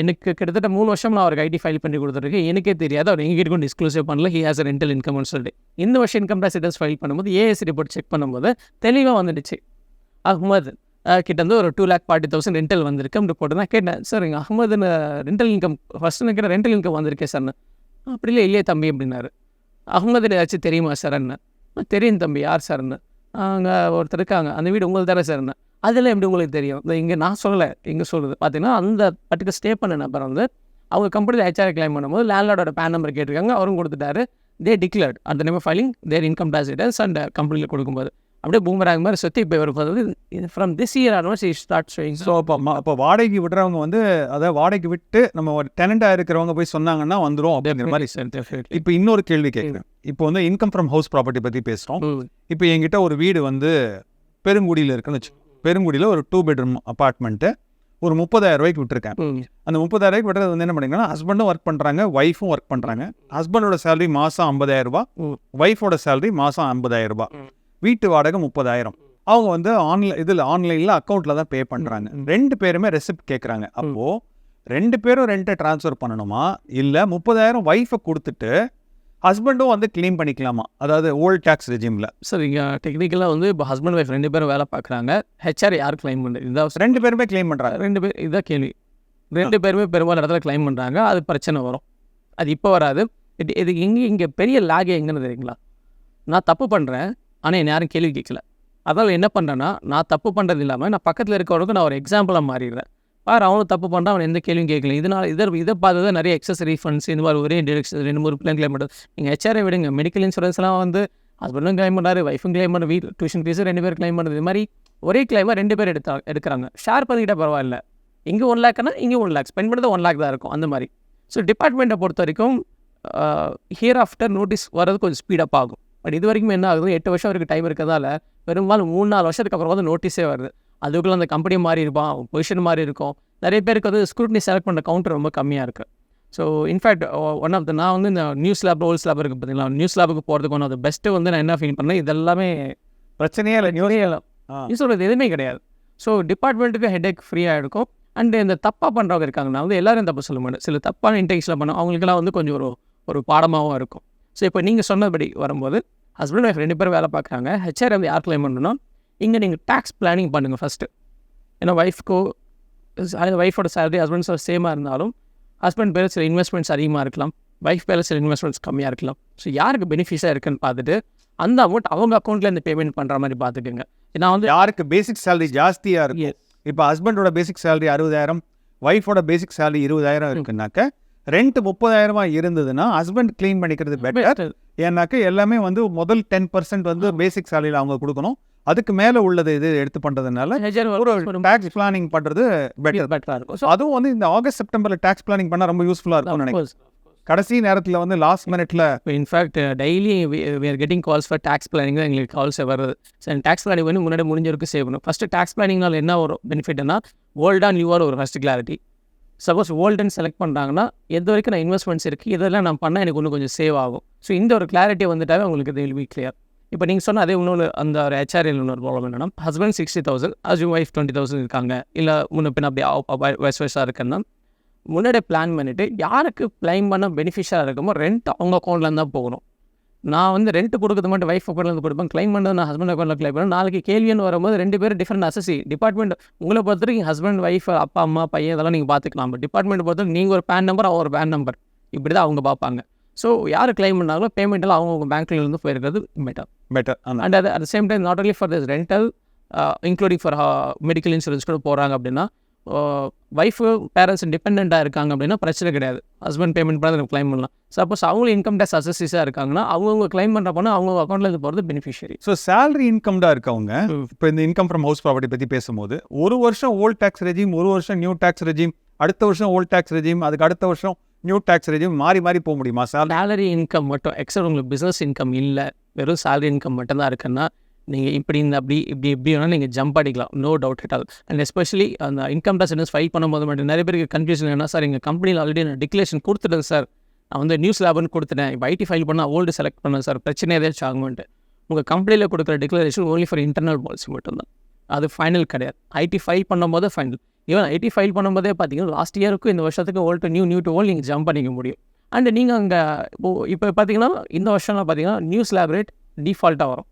எனக்கு கிட்டத்தட்ட மூணு வருஷம் நான் அவருக்கு ஐடி ஃபைல் பண்ணி கொடுத்துருக்கேன் எனக்கே தெரியாது. அவர் எங்ககிட்ட கொண்டு டிஸ்க்ளோஸே பண்ணல. ஹி ஹாஸ் ரெண்டல் இன்கம்னு சொல்லிட்டு. இந்த வருஷம் இன்கம் டேக்ஸ் ரிட்டர்ன்ஸ் ஃபைல் பண்ணும்போது ஏஎஸ் ரிப்போர்ட் செக் பண்ணும்போது தெளிவாக வந்துடுச்சு. அஹ்மத். கிட்ட வந்து ஒரு two lakh forty thousand rental வந்திருக்கு அப்படி போட்டு தான் கேட்டேன் சார் எங்கள் அகமதுன்னு ரெண்டல் இன்கம் ஃபஸ்ட்டு நான் கேட்டேன் ரெண்டல் இன்கம் வந்திருக்கேன் சார்னு அப்படி இல்லை இல்லையே தம்பி அப்படின்னாரு. அகமது ஏதாச்சும் தெரியுமா சார் அண்ணன் தெரியும் தம்பி யார் சார்ன்னு அங்கே ஒருத்தர் இருக்காங்க அந்த வீடு உங்களுக்கு தானே சார்ன்னு அதெல்லாம் எப்படி உங்களுக்கு தெரியும்? இந்த இங்கே நான் சொல்லலை இங்கே சொல்கிறது பார்த்தீங்கன்னா அந்த பர்டிகுலர் ஸ்டே பண்ண நபர் வந்து அவங்க கம்பெனியில் ஹெச்ஆர் கிளைம் பண்ணும்போது லேண்ட்லார்டோட பேன் நம்பர் கேட்டிருக்காங்க அவரும் கொடுத்துட்டாரு. தே டிக்ளேர்ட் அந்த name filing their income tax returns and கம்பெனியில் கொடுக்கும்போது. அப்படியே பூமராங் மாதிரி சுற்றி இப்போ இவர் வந்து from this year onwards he start showing so அப்போ அப்போ வாடகைக்கு விடுறவங்க வந்து அதாவது வாடகைக்கு விட்டு நம்ம ஒரு டெனண்டாக இருக்கிறவங்க போய் சொன்னாங்கன்னா வந்துடும் அப்படிங்கிற மாதிரி சார் இப்போ இன்னொரு கேள்வி கேட்குறேன். இப்போ வந்து இன்கம் ஃப்ரம் ஹவுஸ் ப்ராப்பர்ட்டி பற்றி பேசுகிறோம் இப்போ என்கிட்ட ஒரு வீடு வந்து பெருங்குடியில் இருக்குன்னு வச்சு பெருங்குடியில் ஒரு டூ பெட்ரூம் அப்பார்ட்மெண்ட்டு ஒரு முப்பதாயிரம் ரூபாய்க்கு விட்டுருக்கேன். அந்த முப்பதாயிரம் ரூபாய்க்கு விட்டுறது வந்து என்ன பண்ணிங்கன்னா ஹஸ்பண்டும் ஒர்க் பண்ணுறாங்க ஒய்ஃபும் ஒர்க் பண்ணுறாங்க ஹஸ்பண்டோட சேலரி மாதம் ஐம்பதாயிரம் ரூபாய் ம். ஒய்ஃபோட சேலரி மாதம் ஐம்பதாயிரம் ரூபாய். ம். வீட்டு வாடகை முப்பதாயிரம். அவங்க வந்து ஆன்லைன் இதில் ஆன்லைனில் அக்கௌண்ட்டில் தான் பே பண்ணுறாங்க. ரெண்டு பேருமே ரெசிப்ட் கேட்குறாங்க அப்போது ரெண்டு பேரும் ரெண்ட்டை ட்ரான்ஸ்ஃபர் பண்ணணுமா? இல்லை முப்பதாயிரம் ஒய்ஃபை கொடுத்துட்டு ஹஸ்பண்டும் வந்து க்ளீம் பண்ணிக்கலாமா? அதாவது ஓல்ட் டேக்ஸ் ரெஜிமில் சார் இங்கே டெக்னிக்கலாக வந்து இப்போ ஹஸ்பண்ட் ஒய்ஃப் ரெண்டு பேரும் வேலை பார்க்குறாங்க. ஹெச்ஆர் யார் கிளைம் பண்ணுறது இதான் ரெண்டு பேருமே க்ளைம் பண்ணுறாங்க ரெண்டு பேர் இதான் கேள்வி. ரெண்டு பேருமே பெரும்பாலும் இடத்துல கிளைம் பண்ணுறாங்க அது பிரச்சனை வரும். அது இப்போ வராது. இது இது இங்கே இங்கே பெரிய லேக் எங்கன்னு தெரியுங்களா? நான் தப்பு பண்ணுறேன் ஆனால் என்னை யாரும் கேள்வி கேட்கல. அதனால் என்ன பண்ணுறேன்னா நான் தப்பு பண்ணுறது இல்லாமல் நான் பக்கத்தில் இருக்கவனுக்கு நான் ஒரு எக்ஸாம்பிளாக மாறிடுறேன். பாரு அவனும் தப்பு பண்ணுறான் அவன் எந்த கேள்வியும் கேட்கல. இதனால் இதை இதை பார்த்து நிறைய எக்ஸஸ் ரீஃபண்ட்ஸ் இந்த மாதிரி ஒரே டிரெக்ஷன் ரெண்டு மூணு பிளான் கிளைம் பண்ணுறது நீங்கள் ஹெச்ஆரை விடுங்க மெடிக்கல் இன்சூரன்ஸ்லாம் வந்து ஹஸ்பண்டும் கிளைம் பண்ணாரு ஒய்ஃபும் கிளைம் பண்ண வீட் டியூஷன் ஃபீஸும் ரெண்டு பேர் கிளைம் பண்ணுறது இது மாதிரி ஒரே கிளைமாக ரெண்டு பேர் எடுத்தா எடுக்கிறாங்க. ஷேர் பண்ணிக்கிட்டால் பரவாயில்ல. இங்கே ஒன் லேக்னா இங்கே ஒன் லேக் ஸ்பெண்ட் பண்ணுறது ஒன் லேக் தான் இருக்கும் அந்த மாதிரி. ஸோ டிபார்ட்மெண்ட்டை பொறுத்த வரைக்கும் ஹியர் ஆஃப்டர் நோட்டீஸ் வர்றது கொஞ்சம் ஸ்பீடப் ஆகும். பட் இது வரைக்கும் என்ன ஆகுது எட்டு வருஷம் வரைக்கும் டைம் இருக்கிறதால பெரும்பாலும் மூணு நாலு வருஷத்துக்கு அப்புறம் வந்து நோட்டீஸே வருது. அதுக்குள்ளே அந்த கம்பெனி மாறி இருப்பான் பொசிஷன் மாறி இருக்கும். நிறைய பேருக்கு வந்து ஸ்க்ரூட்னி செலக்ட் பண்ணுற கவுண்டர் ரொம்ப கம்மியாக இருக்குது so in fact one of the நான் வந்து இந்த நியூஸ் லேப் ஓல்ஸ் லேப் இருக்குது பார்த்தீங்களா நியூஸ் லேபுக்கு போகிறதுக்கு ஒன் ஆஃப் த பெஸ்ட்டு வந்து நான் என்ன ஃபீல் பண்ணேன் இதெல்லாமே பிரச்சனையே இல்லை நியூஸ் ஆ. நீ சொல்கிறது எதுவுமே கிடையாது. ஸோ டிபார்ட்மெண்ட்டுக்கு ஹெடேக் ஃப்ரீயாக இருக்கும். அண்ட் இந்த தப்பாக பண்ணுறவங்க இருக்காங்க. நான் வந்து எல்லாரும் தப்பு சொல்ல மாட்டேன். சில தப்பான இன்டெக்ஸில் பண்ண அவங்களுக்கெல்லாம் வந்து கொஞ்சம் ஒரு ஒரு பாடமாகவும் இருக்கும். ஸோ இப்போ நீங்கள் சொன்னபடி வரும்போது ஹஸ்பண்ட் ஒய்ஃப் ரெண்டு பேரும் வேலை பார்க்குறாங்க. ஹெச்ஆர் வந்து யார் கிளைம் பண்ணணும்னா இங்கே நீங்கள் டேக்ஸ் பிளானிங் பண்ணுங்கள் ஃபஸ்ட்டு ஏன்னா ஒய்ஃப்க்கோ ஒய்ஃபோட சேலரி ஹஸ்பண்ட் சேமாக இருந்தாலும் ஹஸ்பண்ட் பேர் சில இன்வெஸ்ட்மெண்ட்ஸ் அதிகமாக இருக்கலாம். ஒய்ஃப் பேர் சில இன்வெஸ்ட்மெண்ட்ஸ் கம்மியாக இருக்கலாம். ஸோ யாருக்கு பெனிஃபிஷாக இருக்குன்னு பார்த்துட்டு அந்த அமௌண்ட் அவங்க அக்கௌண்ட்டில் இந்த பேமெண்ட் பண்ணுற மாதிரி பார்த்துக்குங்க. நான் வந்து யாருக்கு பேசிக் சேலரி ஜாஸ்தியா இருக்கு இப்போ ஹஸ்பண்டோட பேசிக் சேலரி அறுபதாயிரம் ஒய்ஃபோட பேசிக் சேலரி இருபதாயிரம் இருக்குனாக்க ரெண்ட் முப்பதாயிரமா இருந்ததுன்னா ஹஸ்பண்ட் க்ளீன் பண்ணிக்கிறது பெட்டர் ஏன்னாக்க எல்லாமே வந்து முதல் டென் பர்சன்ட் வந்து பேசிக் சேலரியில் அவங்க கொடுக்கணும். அதுக்கு மேலே உள்ளது இது எடுத்து பண்ணுறதுனால ஒரு டேக்ஸ் பிளானிங் பண்ணுறது பெட்டர் பெட்டராக இருக்கும். ஸோ அதுவும் வந்து இந்த ஆகஸ்ட் செப்டம்பர்ல டேக்ஸ் பிளானிங் பண்ணால் ரொம்ப யூஸ்ஃபுல்லாக இருக்கும்னு நினைக்கிறேன். கடைசி நேரத்தில் வந்து லாஸ்ட் மினிட்ல in fact daily we are getting calls for tax planning தான் எங்களுக்கு கால்ஸ் வருது சார் டேக்ஸ் பிளானிங் வந்து முன்னாடி முடிஞ்சவருக்கு சேவ் பண்ணும் ஃபஸ்ட்டு டேக்ஸ் பிளானிங்னால என்ன ஒரு பெனிஃபிட்னா ஓல்டாக நியூவாக ஒரு ஃபஸ்ட் கிளாரிட்டி சப்போஸ் ஓல்டுன்னு செலக்ட் பண்ணுறாங்கன்னா எது வரைக்கும் நான் இன்வெஸ்ட்மெண்ட்ஸ் இருக்குது இதெல்லாம் நான் பண்ணால் எனக்கு இன்னும் கொஞ்சம் சேவ் ஆகும். ஸோ இந்த ஒரு கிளாரிட்டி வந்துட்டாவே உங்களுக்கு இது வில் பி கிளியர் இப்போ நீங்கள் சொன்ன அதே இன்னொரு அந்த ஒரு ஹெச்ஆர்எல் இன்னொரு ப்ராப்ளம் என்னன்னா ஹஸ்பண்ட் சிக்ஸ்டி தௌசண்ட் அஜு ஒய்ஃப் டுவெண்ட்டி தௌசண்ட் இருக்காங்க. இல்லை முன்ன பின் அப்படி வயசு வயசாக இருக்குன்னா முன்னாடி பிளான் பண்ணிவிட்டு யாருக்கு கிளைம் பண்ண பெனிஃபிஷியாக இருக்குமோ ரெண்ட் அவங்க அக்கௌண்ட்லேருந்து தான் போகணும். நான் வந்து ரெண்ட் கொடுக்குறது மட்டும் ஒய்ஃப் அக்கௌண்ட்லேருந்து கொடுப்பேன். கிளைம் பண்ணது நான் ஹஸ்பண்ட் அக்கௌண்ட்டில் கிளைம் பண்ணேன். நாளைக்கு கேள்வின்னு வரும்போது ரெண்டு பேரும் டிஃப்ரெண்ட் அசசி டிபார்ட்மெண்ட் உங்களை பொறுத்த வரைக்கும் ஹஸ்பண்ட் ஒய்ஃப் அப்பா அம்மா பையன் இதெல்லாம் நீங்கள் பார்த்துக்கலாம். பட் டிபார்ட்மெண்ட் பொறுத்த வரைக்கும் நீங்கள் ஒரு பேன் நம்பர் அவர் ஒரு பேன் நம்பர் இப்படி தான் அவங்க பார்ப்பாங்க. ஸோ யார் கிளைம் பண்ணாங்களோ பேமெண்ட் எல்லாம் அவங்க பேங்க்ல இருந்து போயிருக்கிறது பெட்டர் பெட்டர் அண்ட் அது at same time not only for this rental including for medical insurance கூட போகிறாங்க அப்படின்னா ஒய்ஃபு பேரண்ட்ஸ் டிபெண்ட்டாக இருக்காங்க அப்படின்னா பிரச்சனை கிடையாது. ஹஸ்பண்ட் பேமெண்ட் பண்ணி அதை கிளைம் பண்ணலாம். சப்போஸ் அவங்களும் இன்கம் டேக்ஸ் அசஸிஸாக இருக்காங்கன்னா அவங்கவுங்க கிளைம் பண்ணுற பண்ண அவங்க அக்கௌண்ட்டில் போகிறது பெனிஃபிஷியரி ஸோ சேலரி இன்கம்டா இருக்கவங்க. இப்போ இந்த இன்கம் ஃப்ரம் ஹவுஸ் ப்ராப்பர்ட்டி பற்றி பேசும்போது ஒரு வருஷம் ஓல்ட் டேக்ஸ் ரெஜிம் ஒரு வருஷம் நியூ டேக்ஸ் ரெஜிம் அடுத்த வருஷம் ஓல்ட் டேக்ஸ் ரெஜிம் அதுக்கு அடுத்த வருஷம் நியூ டேக்ஸ் ரெஜிம் மாறி மாறி போக முடியுமா சேலரி சேலரி இன்கம் மட்டும் எக்ஸ்ட்ரா உங்களுக்கு பிஸ்னஸ் இன்கம் இல்லை வெறும் சேலரி இன்கம் மட்டும் தான் இருக்குன்னா நீங்கள் இப்படி இந்த அப்படி இப்படி இப்படி வேணால் நீங்கள் ஜம்ப் அடிக்கலாம். No doubt it all and especially அந்த இன்கம் டேக்ஸ் என்ன ஃபைல் பண்ணும்போது மட்டும் நிறைய பேருக்கு கன்ஃபியூஷன் என்ன சார் எங்கள் கம்பெனியில் ஆல்ரெடி நான் டிக்ளரேஷன் கொடுத்துட்டேன் சார் நான் வந்து நியூஸ் லேப்னு கொடுத்துட்டேன். இப்போ ஐடி ஃபைல் பண்ணால் ஓல்டு செலக்ட் பண்ணேன் சார் பிரச்சனை ஏதாச்சும் ஆகுமென்ட்டு. உங்கள் கம்பெனியில் கொடுக்குற declaration only for internal policy மட்டும்தான். அது ஃபைனல் கிடையாது. ஐடி ஃபைல் பண்ணும்போது ஃபைனல் ஈவன் ஐடி ஃபைல் பண்ணும்போதே பார்த்தீங்கன்னா லாஸ்ட் இயருக்கும் இந்த வருஷத்துக்கு old new new to old நீங்கள் ஜம்ப் பண்ணிக்க முடியும். அண்ட் நீங்கள் அங்கே இப்போ இப்போ பார்த்தீங்கன்னா இந்த வருஷம்லாம் பார்த்தீங்கன்னா நியூஸ் லேப் ரேட் டிஃபால்ட்டாக வரும்.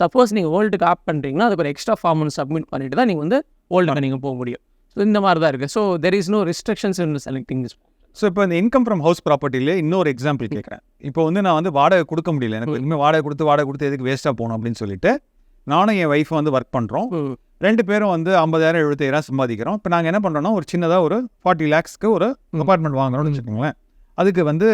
சப்போஸ் நீங்கள் ஓல்டுக்கு ஆப் பண்ணுறீங்கன்னா அதுக்கு ஒரு எக்ஸ்ட்ரா ஃபார்ம் ஒன்று சப்மிட் பண்ணிட்டு தான் நீங்கள் வந்து ஓல்டுக்கு நீங்கள் போக முடியும். ஸோ இந்த மாதிரி தான் இருக்குது so there is no restrictions in selecting this so இப்போ இந்த இன்கம் ஃப்ரம் ஹவுஸ் ப்ராப்பர்ட்டிலே இன்னொரு எக்ஸாம்பிள் கேட்குறேன் இப்போ வந்து நான் வந்து வாடகை கொடுக்க முடியல. எனக்கு இனிமேல் வாடகை கொடுத்து வாடகை கொடுத்து எதுக்கு வேஸ்ட்டாக போகணும் அப்படின்னு சொல்லிட்டு நானும் என் ஒய்ஃப் வந்து ஒர்க் பண்ணுறோம் ரெண்டு பேரும் வந்து ஐம்பதாயிரம் எழுபத்தாயிரம் சம்பாதிக்கிறோம். இப்போ நாங்கள் என்ன பண்ணுறோம்னா ஒரு சின்னதாக ஒரு ஃபார்ட்டி லேக்ஸ்க்கு ஒரு. அப்பார்ட்மெண்ட் வாங்குறோம்னு வச்சுக்கோங்களேன். அதுக்கு வந்து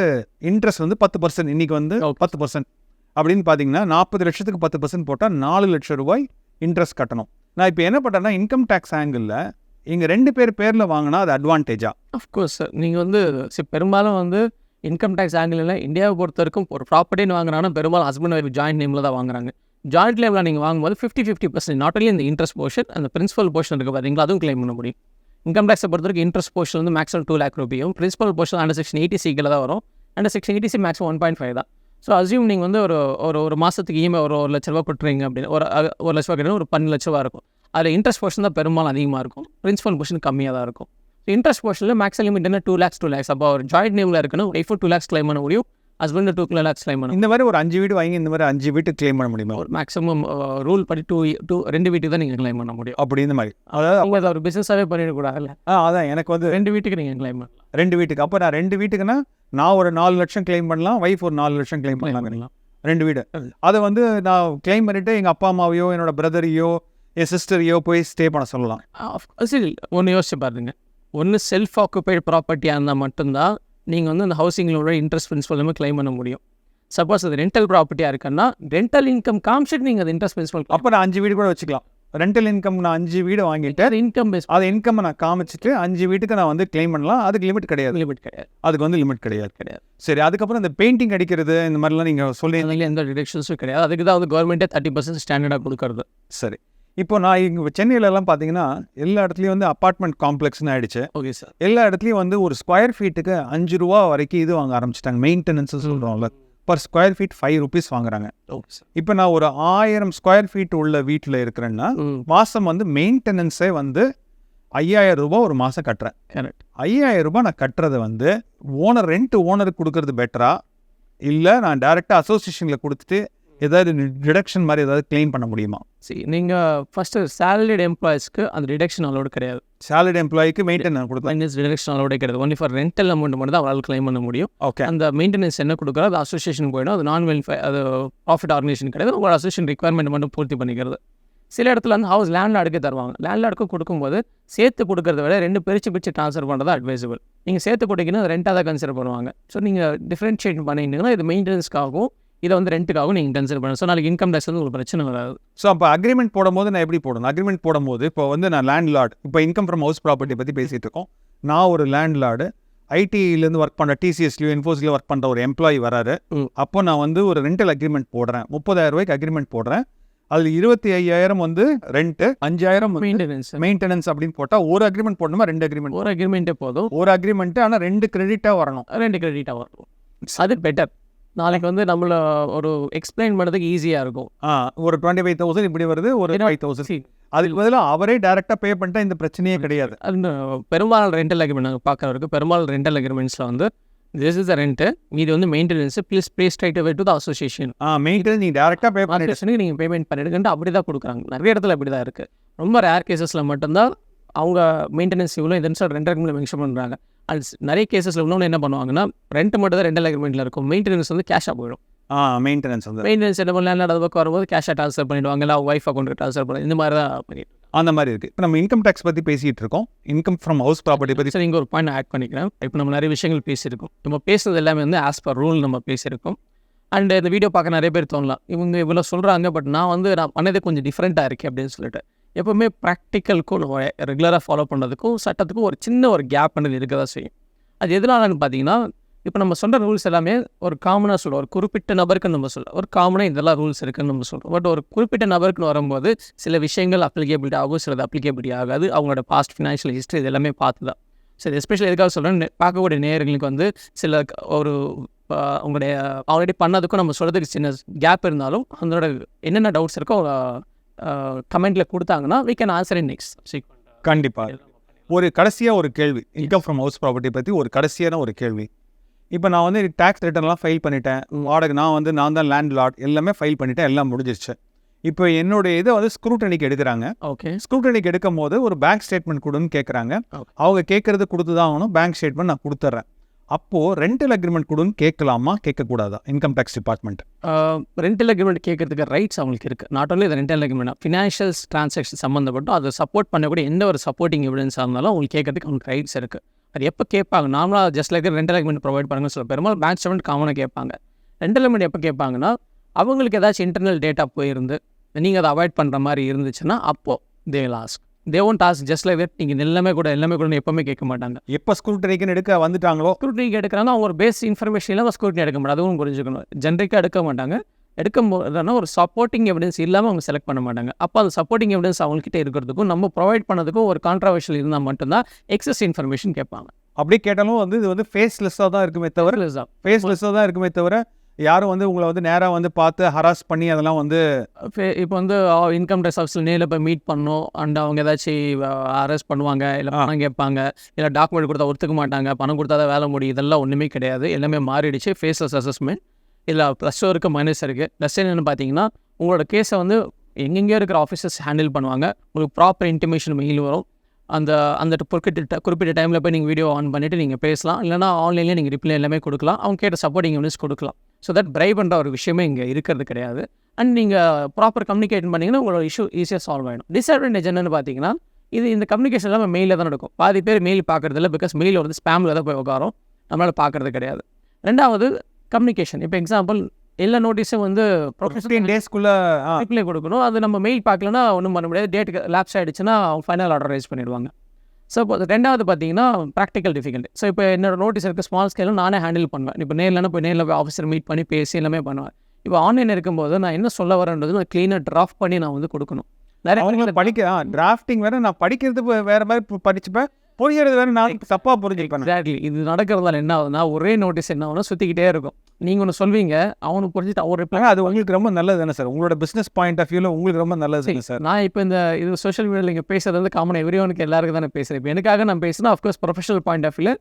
இன்ட்ரெஸ்ட் வந்து பத்து பர்சன்ட் இன்னைக்கு வந்து. பத்து பர்சன்ட் அப்படின்னு பார்த்தீங்கன்னா நாற்பது லட்சத்துக்கு பத்து பர்சன்ட் போட்டால் நாலு லட்சம் ரூபாய் இன்ட்ரெஸ்ட் கட்டணும். நான் இப்போ என்ன பண்ணுறேன்னா இன்கம் டேக்ஸ் ஆங்கிளில் இங்கே ரெண்டு பேர் பேரில் வாங்கினா அது அட்வான்டேஜா அஃப்கோர்ஸ் சார் நீங்கள் வந்து பெரும்பாலும் வந்து இன்கம் டேக்ஸ் ஆங்கிளில் இந்தியாவை பொறுத்த வரைக்கும் ஒரு ப்ராப்பர்ட்டின்னு வாங்குறாங்கன்னா பெரும்பாலும் ஹஸ்பண்ட் ஒய்ஃப் ஜாயின்ட் நேமில் தான் வாங்குறாங்க. ஜாயின்ட் நேமில் நீங்கள் வாங்கும்போது fifty fifty percent not only இந்த இன்ட்ரெஸ்ட் போர்ஷன் அந்த பிரின்சிபல் போர்ஷன் இருக்குது பார்த்தீங்களா அதுவும் கிளைம் பண்ண முடியும். இன்கம் டேக்ஸை பொறுத்த வரைக்கும் இன்ட்ரெஸ்ட் போர்ஷன் வந்து maximum two lakh ருபியும் principal portion under section eighty sickle தான் வரும். Under section eighty C maximum one point five தான். ஸோ அசியூம் நீங்கள் வந்து ஒரு ஒரு ஒரு மாதத்துக்கு இஎம்ஐ ஒரு ஒரு லட்ச ரூபா கொட்டுறீங்க அப்படின்னு ஒரு ஒரு லட்ச ரூபா கேட்டால் ஒரு பன்னெண்டு லட்ச ரூபா இருக்கும். அதில் இன்ட்ரெஸ்ட் போர்ஷன் தான் பெரும்பாலும் அதிகமாக இருக்கும். பிரின்சிபல் போர்ஷன் கம்மியாக தான் இருக்கும். இன்ட்ரெஸ்ட் போர்ஷனில் மேக்ஸிமம் லிமிட் என்ன? டூ லேக்ஸ் டூ லேக்ஸ் அப்போ ஒரு ஜாயிண்ட் நேமில் இருக்குன்னு ஒரு டூ லேக்ஸ் கிளைம் பண்ண முடியும். ஹஸ்பண்ட் டூ லேக்ஸ் கிளைம் பண்ண இந்த மாதிரி ஒரு அஞ்சு வீடு வாங்கி இந்த மாதிரி அஞ்சு வீட்டுக்கு க்ளைம் பண்ண முடியுமா? ஒரு மேக்ஸிமம் ரூல் படி டூ டூ ரெண்டு வீட்டுக்கு தான் நீங்கள் கிளைம் பண்ண முடியும். அப்படி இந்த மாதிரி. அதாவது அவங்க ஒரு பிஸ்னஸாகவே பண்ணிடக்கூடாதுல்ல? ஆ அதான். எனக்கு வந்து ரெண்டு வீட்டுக்கு நீங்கள் கிளைம் பண்ணலாம். ரெண்டு வீட்டுக்கு. அப்போ நான் ரெண்டு வீட்டுக்குன்னா நான் ஒரு நாலு லட்சம் க்ளைம் பண்ணலாம் ஒய்ஃப் ஒரு நாலு லட்சம் க்ளைம் பண்ணலாம். ரெண்டு வீடு. அதை. வந்து நான் க்ளைம் பண்ணிட்டு எங்கள் அப்பா அம்மாவையோ என்னோட பிரதரையோ என் சிஸ்டரையோ போய் ஸ்டே பண்ண சொல்லலாம். சரி ஒன்று யோசிச்சு பாருங்க. ஒன்று செல்ஃப் ஆக்குபைடு ப்ராப்பர்ட்டியாக இருந்தால் மட்டும்தான் நீங்கள் வந்து அந்த ஹவுசிங்களோட இன்ட்ரெஸ்ட் பிரின்சிபல் எல்லாமே கிளைம் பண்ண முடியும். சப்போஸ் அது ரெண்டல் ப்ராப்பர்ட்டியாக இருக்குன்னா ரெண்டல் இன்கம் காமிச்சிட்டு நீங்கள் அது இன்ட்ரெஸ்ட் பிரின்சிபல் அப்போ நான் அஞ்சு வீடு கூட வச்சுக்கலாம். ரெண்டல் இன்கம் நான் அஞ்சு வீடு வாங்கிட்டு அது இன்கம் பேஸ் அது இன்கம் நான் காமிச்சிட்டு அஞ்சு வீட்டுக்கு நான் வந்து க்ளைம் பண்ணலாம். அதுக்கு லிமிட் கிடையாது. லிமிட் கிடையாது. அதுக்கு வந்து லிமிட் கிடையாது. கிடையாது. சரி அதுக்கப்புறம் இந்த பெயிண்டிங் அடிக்கிறது இந்த மாதிரிலாம் நீங்கள் சொல்லி அதில் எந்த டிடக்ஷன்ஸும் கிடையாது. அதுக்கு தான் வந்து கவர்மெண்ட்டே தேர்ட்டி பர்சன்ட் ஸ்டாண்டர்டாக கொடுக்கறது. சரி. இப்போ நான் இங்கே சென்னையிலலாம் பார்த்தீங்கன்னா எல்லா இடத்துலையும் வந்து அப்பார்ட்மெண்ட் காம்ப்ளெக்ஸ்னு ஆயிடுச்சு. ஓகே சார் எல்லா இடத்துலையும் வந்து ஒரு ஸ்கொயர் ஃபீட்டுக்கு அஞ்சு ரூபா வரைக்கும் இது வாங்க ஆரம்பிச்சிட்டாங்க. மெயின்டெனன்ஸ் சொல்கிறோம்ல per square feet five rupees வாங்குறாங்க. இப்போ நான் ஒரு ஆயிரம் ஸ்கொயர் ஃபீட் உள்ள வீட்டில் இருக்கிறேன்னா மாதம் வந்து மெயின்டெனன்ஸே வந்து ஐயாயிரம் ரூபாய் ஒரு மாதம் கட்டுறேன். ஐயாயிரம் ரூபாய் நான் கட்டுறதை வந்து ஓனர் ரெண்ட் ஓனருக்கு கொடுக்கறது பெட்டரா இல்லை நான் டேரெக்டாக அசோசியேஷனில் கொடுத்துட்டு ஏதாவது டிடக்ஷன் மாதிரி ஏதாவது க்ளைம் பண்ண முடியுமா? சரி நீங்கள் ஃபஸ்ட்டு சேலரிட் எம்ப்ளாயிஸ்க்கு அந்த டிடக்ஷன் அலோடு கிடையாது. சேலரி எம்ப்ளாய்க்கு மெயின்டெனன்ஸ் கொடுக்கலாம் மைனஸ் டிடக்ஷன் அலோடே கிடையாது. ஒன்லி ஃபார் ரெண்டல் அமௌண்ட் மட்டும் தான் அவரால் கிளைம் பண்ண முடியும். ஓகே அந்த மெயின்டெனன்ஸ் என்ன கொடுக்குறோ அது அசோசியேஷன் போயிடும். அது நான் வெல்ஃபேர் அது ப்ராஃபிட் ஆர்கனைசேஷன் கிடையாது. உங்களோட அசோசியேஷன் ரெக்குவயர்மெண்ட் மட்டும் பூர்த்தி பண்ணிக்கிறது. சில இடத்துல வந்து ஹவுஸ் லேண்ட்லார்டுக்கு தருவாங்க. லேண்ட்லார்டுக்கு கொடுக்கும்போது சேர்த்து கொடுக்கறத விட ரெண்டு பிரித்து பிரித்து ட்ரான்ஸ்ஃபர் பண்ணுறது அட்வைசபிள் நீங்கள் சேர்த்து கொடுத்தீங்கன்னா ரெண்டாக தான் கன்சிடர் பண்ணுவாங்க. ஸோ நீங்கள் டிஃப்ரென்ஷியேட் பண்ணிட்டீங்கன்னா இது மெயின்டெனன்ஸ்க்காகவும் இதை வந்து ரெண்ட்டுக்காகவும் நீங்கள் கன்சிடர் பண்ணணும். ஸோ நாளைக்கு இன்கம் டேக்ஸ் வந்து உங்களுக்கு பிரச்சனை வராது. ஸோ அப்போ அக்ரிமெண்ட் போடும்போது நான் எப்படி போடணும்? அக்ரிமெண்ட் போடும்போது இப்போ வந்து நான் லேண்ட்லார்டு இப்போ இன்கம் ஃப்ரம் ஹவுஸ் ப்ராப்பர்ட்டி பற்றி பேசிகிட்டு இருக்கோம். நான் ஒரு லேண்ட்லார்டு ஐடியிலேருந்து ஒர்க் பண்ணுற டிசிஎஸ்லையும் இன்ஃபோஸ்லையும் ஒர்க் பண்ணுற ஒரு எம்ப்ளாயி வராரு. அப்போ நான் வந்து ஒரு ரெண்டல் அக்ரிமெண்ட் போடுறேன். முப்பதாயிரம் ரூபாய்க்கு அக்ரிமெண்ட் போடுறேன். அதில் இருபத்தி ஐயாயிரம் வந்து ரெண்ட்டு அஞ்சாயிரம் மெயின்டெனன்ஸ் மெயின்டெனன்ஸ் அப்படின்னு போட்டால் ஒரு அக்ரிமெண்ட் போடணுமா? ரெண்டு அக்ரிமெண்ட் ஒரு அக்ரிமெண்ட்டே போதும். ஒரு அக்ரிமெண்ட் ஆனால் ரெண்டு கிரெடிட்டாக வரணும். ரெண்டு கிரெடிட்டாக வரும் அது பெட்டர் நாளைக்கு வந்து நம்மள ஒரு எக்ஸ்பிளைன் பண்ணுறதுக்கு ஈஸியாக இருக்கும். ஒரு டுவெண்ட்டி ஃபைவ் தௌசண்ட் இப்படி வருது ஒரு ஃபைவ் தௌசண்ட் அதுக்கு பதிலாக அவரே டேரெக்டாக பே பண்ணிட்டா இந்த பிரச்சனையே கிடையாது. அந்த பெரும்பாலும் ரெண்டல் அக்ரிமெண்ட் நாங்கள் பார்க்குறவருக்கு பெரும்பாலும் ரெண்டல் அக்ரிமெண்ட்ஸில் வந்து திஸ் இஸ் ரெண்ட்டு இது வந்து maintenance please play straight away to the association ah maintenance நீங்கள் டேரெக்டாக பே பண்ணிட்டு நீங்கள் பேமெண்ட் பண்ணிடுங்கன்ட்டு அப்படி தான் கொடுக்குறாங்க. நிறைய இடத்துல அப்படி தான் இருக்குது ரொம்ப ரேர் கேசஸில் மட்டும்தான் அவங்க மெயின்டெனன்ஸ் இவ்வளோ இதுன்னு ரெண்டு அக்ரிமெண்ட் மென்ஷன் பண்ணுறாங்க அது நிறைய கேசஸில் இன்னொன்று என்ன பண்ணுவாங்கன்னா ரெண்ட் மட்டும் தான் ரெண்டல் அக்ரிமெண்ட்டில் இருக்கும். மெயின்டெனன்ஸ் வந்து கேஷாக போயிடும். ஆ மெயின்டெனன்ஸ் வந்து. மெயின்டெனன்ஸ் என்ன பண்ணலாம்? அது பக்கம் வரும்போது கேஷாக ட்ரான்ஸ்ஃபர் பண்ணிடுவாங்க. இல்லை ஒய்ஃப் அக்கௌண்ட்டுக்கு ட்ரான்ஸ்ஃபர் பண்ணி இந்த மாதிரி தான் பண்ணிட்டு அந்த மாதிரி இருக்குது இப்போ நம்ம இன்கம் டேக்ஸ் பற்றி பேசிகிட்டு இருக்கோம். இன்கம் ஃப்ரம் ஹவுஸ் ப்ராப்பர்ட்டி பற்றி சரி இங்கே ஒரு பாயிண்ட் ஆட் பண்ணிக்கிறேன். இப்போ நம்ம நிறைய விஷயங்கள் பேசியிருக்கோம். நம்ம பேசுனது எல்லாமே வந்து ஆஸ் பர் ரூல் நம்ம பேசியிருக்கோம். அண்ட் இந்த வீடியோ பார்க்க நிறைய பேர் தோணலாம். இவங்க இவ்வளோ சொல்கிறாங்க பட் நான் வந்து நான் பண்ணதே கொஞ்சம் டிஃப்ரெண்ட்டாக இருக்கேன் அப்படின்னு சொல்லிட்டு. எப்போவுமே ப்ராக்டிக்கலுக்கும் நம்ம ரெகுலராக ஃபாலோ பண்ணுறதுக்கும் சட்டத்துக்கும் ஒரு சின்ன ஒரு கேப் பண்ணது இருக்க தான் செய்யும். அது எதனாலன்னு பார்த்தீங்கன்னா இப்போ நம்ம சொல்கிற ரூல்ஸ் எல்லாமே ஒரு காமனாக சொல்லுவோம் ஒரு குறிப்பிட்ட நபருக்கு நம்ம சொல்ல ஒரு காமனாக இதெல்லாம் ரூல்ஸ் இருக்குன்னு நம்ம சொல்கிறோம் பட் ஒரு குறிப்பிட்ட நபருக்குன்னு வரும்போது சில விஷயங்கள் அப்ளிகேபிலிட்டி ஆகும் சிலது அப்ளிகேபிலிட்டி ஆகாது. அவங்களோட பாஸ்ட் ஃபினான்ஷியல் ஹிஸ்ட்ரி இது எல்லாமே பார்த்து தான் சரி எஸ்பெஷலி எதுக்காக சொல்கிறேன் பார்க்கக்கூடிய நேயர்களுக்கு வந்து சில க- ஒரு உங்களுடைய ஆல்ரெடி பண்ணதுக்கும் நம்ம சொல்கிறதுக்கு சின்ன கேப் இருந்தாலும் அதோட என்னென்ன டவுட்ஸ் இருக்கோ கமெண்ட்டில் கொடுத்தாங்கன்னா we can answer in next. subsequent கண்டிப்பாக ஒரு கடைசியாக ஒரு கேள்வி இன்கம் ஃப்ரம் ஹவுஸ் ப்ராப்பர்ட்டி பற்றி ஒரு கடைசியான ஒரு கேள்வி. இப்போ நான் வந்து டேக்ஸ் ரிட்டர்ன்லாம் ஃபைல் பண்ணிட்டேன். வாடகை நான் வந்து நான் தான் லேண்ட் லாட் எல்லாமே ஃபைல் பண்ணிட்டேன் எல்லாம் முடிஞ்சிருச்சு. இப்போ என்னுடைய இதை வந்து ஸ்க்ரூட்டனிக்கு எடுக்கிறாங்க. ஓகே ஸ்க்ரூட்டனிக்கு எடுக்கும் போது ஒரு பேங்க் ஸ்டேட்மெண்ட் கொடுன்னு கேட்குறாங்க. அவங்க கேட்குறது கொடுத்து தான் ஆகணும். பேங்க் ஸ்டேட்மெண்ட் நான் கொடுத்துட்றேன் அப்போது ரெண்டல் அக்ரிமெண்ட் கொடுன்னு கேட்கலாமா? கேட்கக்கூடாதா? Income tax department rental agreement கேட்கறதுக்கு ரைட்ஸ் அவங்களுக்கு இருக்குது நாட் ஓன்லி இது ரெண்டல் அக்ரிமெண்ட் ஃபினான்ஷியல் ட்ரான்சாக்ஷன் சம்மந்தப்பட்டு அதை சப்போர்ட் பண்ணக்கூடிய எந்த ஒரு சப்போர்ட்டிங் எவிடன்ஸாக இருந்தாலும் அவங்களுக்கு கேட்கறதுக்கு அவங்களுக்கு ரைட்ஸ் இருக்குது அது எப்போ கேட்பாங்க? நார்மலாக just like rental agreement provide பண்ணுங்கன்னு சொல்ல பெரும்பாலும் பேங்க் ஸ்டேட்மெண்ட் காமனாக கேட்பாங்க. ரெண்டல் அக்ரிமெண்ட் எப்போ கேட்பாங்கன்னா அவங்களுக்கு ஏதாச்சும் இன்டர்னல் டேட்டா போயிருந்து நீங்கள் அதை அவாய்ட் பண்ணுற மாதிரி இருந்துச்சுன்னா அப்போது they ask they won't ask just like that நீங்கள் எல்லாமே கூட எல்லாமே கூட எப்போவுமே கேட்க மாட்டாங்க. எப்போ ஸ்க்ரூட்டனிக்குன்னு எடுக்க வந்துட்டாங்களோ? ஸ்க்ரூட்னிக்கு எடுக்கிறாங்க அவங்க ஒரு பேஸ் இன்ஃபர்மேஷன் இல்லாமல் ஸ்க்ரூட்னி எடுக்க மாட்டாங்க. அதுவும் புரிஞ்சுக்கணும். ஜென்ரிக்காக எடுக்க மாட்டாங்க. எடுக்கும் போதுனா ஒரு சப்போர்ட்டிங் எவிடன்ஸ் இல்லாமல் அவங்க செலக்ட் பண்ண மாட்டாங்க. அப்போ அந்த சப்போர்ட்டிங் எவிடன்ஸ் அவங்ககிட்ட இருக்கிறதுக்கும் நம்ம ப்ரொவைட் பண்ணதுக்கும் ஒரு கான்ட்ரவர்ஷியல் இருந்தால் மட்டும்தான் எக்ஸஸ் இன்ஃபர்மேஷன் கேட்பாங்க. அப்படியே கேட்டாலும் வந்து இது வந்து ஃபேஸ்லெஸ்ஸாக தான் இருக்குமே தவிர ஃபேஸ்லெஸ்ஸாக தான் இருக்குமே தவிர யாரும் வந்து உங்களை வந்து நேராக வந்து பார்த்து ஹராஸ் பண்ணி அதெல்லாம் வந்து இப்போ வந்து இன்கம் டேக்ஸ் ஆஃபீஸில் நேரில் போய் மீட் பண்ணணும். அண்ட் அவங்க ஏதாச்சும் அரெஸ்ட் பண்ணுவாங்க இல்லை பணம் கேட்பாங்க இல்லை டாக்குமெண்ட் கொடுத்தா ஒத்துக்க மாட்டாங்க பணம் கொடுத்தா தான் வேலை முடியும் இதெல்லாம் ஒன்றுமே கிடையாது. எல்லாமே மாறிடுச்சு ஃபேஸஸ் அசஸ்மெண்ட் இதில் ப்ளஸ் இருக்குது மைனஸ் இருக்குது ப்ளஸ் என்னென்னு பார்த்தீங்கன்னா உங்களோட கேஸை வந்து எங்கெங்கேயோ இருக்கிற ஆஃபீஸர்ஸ் ஹேண்டில் பண்ணுவாங்க. உங்களுக்கு ப்ராப்பர் இன்டிமேஷன் மெயில் வரும். அந்த அந்த குறிப்பிட்ட குறிப்பிட்ட டைமில் போய் நீங்கள் வீடியோ ஆன் பண்ணிவிட்டு நீங்கள் பேசலாம். இல்லைனா ஆன்லைன்லேயே நீங்கள் ரிப்ளை எல்லாமே கொடுக்கலாம். அவங்க கேட்ட சப்போர்ட்டிங் யூனிஸ் கொடுக்கலாம். ஸோ தட் பிரைப்ன்ற ஒரு விஷயமே இங்கே இருக்கிறது கிடையாது. அண்ட் நீங்கள் ப்ராப்பர் கம்யூனிகேட் பண்ணிங்கன்னா உங்களோட இஷ்யூ ஈஸியாக சால்வ் ஆகிடும் டிஸ்அட்வான்டேஜ் என்னென்னு பார்த்தீங்கன்னா இது இந்த கம்யூனிகேஷன் எல்லாமே மெயிலில் தான் நடக்கும். பாதி பேர் மெயில் பார்க்குறது இல்லை பிகாஸ் மெயில் வந்து ஸ்பேமில் தான் போய் உட்காரும். நம்மளால் பார்க்குறது கிடையாது. ரெண்டாவது கம்யூனிகேஷன் இப்போ எக்ஸாம்பிள் எல்லா நோட்டீஸும் வந்து ஃபிஃப்டீன் டேஸ்க்குள்ளே கொடுக்கணும். அது நம்ம மெயில் பார்க்கலன்னா ஒன்றும் பண்ண முடியாது. டேட்டுக்கு லேப்ஸ் ஆகிடுச்சுன்னா அவங்க ஃபைனல் ஆர்டர் ரைஸ் பண்ணிடுவாங்க. ஸோ இப்போ ரெண்டாவது பார்த்தீங்கன்னா ப்ராக்டிக்கல் டிஃபிகல்ட் ஸோ இப்போ என்னோட நோட்டீஸ் இருக்குது ஸ்மால் ஸ்கேலும் நானே ஹேண்டில் பண்ணுவேன். இப்போ நேரில்னா போய் நேரில் போய் ஆஃபீஸர் மீட் பண்ணி பேசி எல்லாமே பண்ணுவேன். இப்போ ஆன்லைன் இருக்கும்போது நான் என்ன சொல்ல வரேன்றது நான் க்ளீனாக ட்ராஃப்ட் பண்ணி நான் வந்து கொடுக்கணும். நிறைய படிக்க டிராஃப்டிங் வேற நான் படிக்கிறது வேற மாதிரி படிச்சுப்பேன். புரிகிறது வேற நான் தப்பாக புரிஞ்சுப்பேன். எக்ஸாக்ட்லி இது நடக்கிறதால என்ன ஆகுதுன்னா ஒரே நோட்டீஸ் என்ன ஆகுதுன்னா சுற்றிக்கிட்டே இருக்கும். நீங்கள் ஒன்று சொல்வீங்க அவனுக்கு புரிஞ்சுட்டு அவர் ஆனா அது உங்களுக்கு ரொம்ப நல்லது தானே சார்? உங்களோட பிசினஸ் பாயிண்ட் ஆஃப் வியூல உங்களுக்கு ரொம்ப நல்லது சார். நான் இப்போ இந்த இது சோஷியல் மீடியாவில் இங்கே பேசுறது வந்து காமன் எவ்ரிவனுக்கு எல்லாருக்கும் தானே பேசுகிறேன் இப்போ எனக்காக நான் பேசுனா அஃப்கோர்ஸ் ப்ரொஃபஷனல் பாயிண்ட் ஆஃப் வியூவில்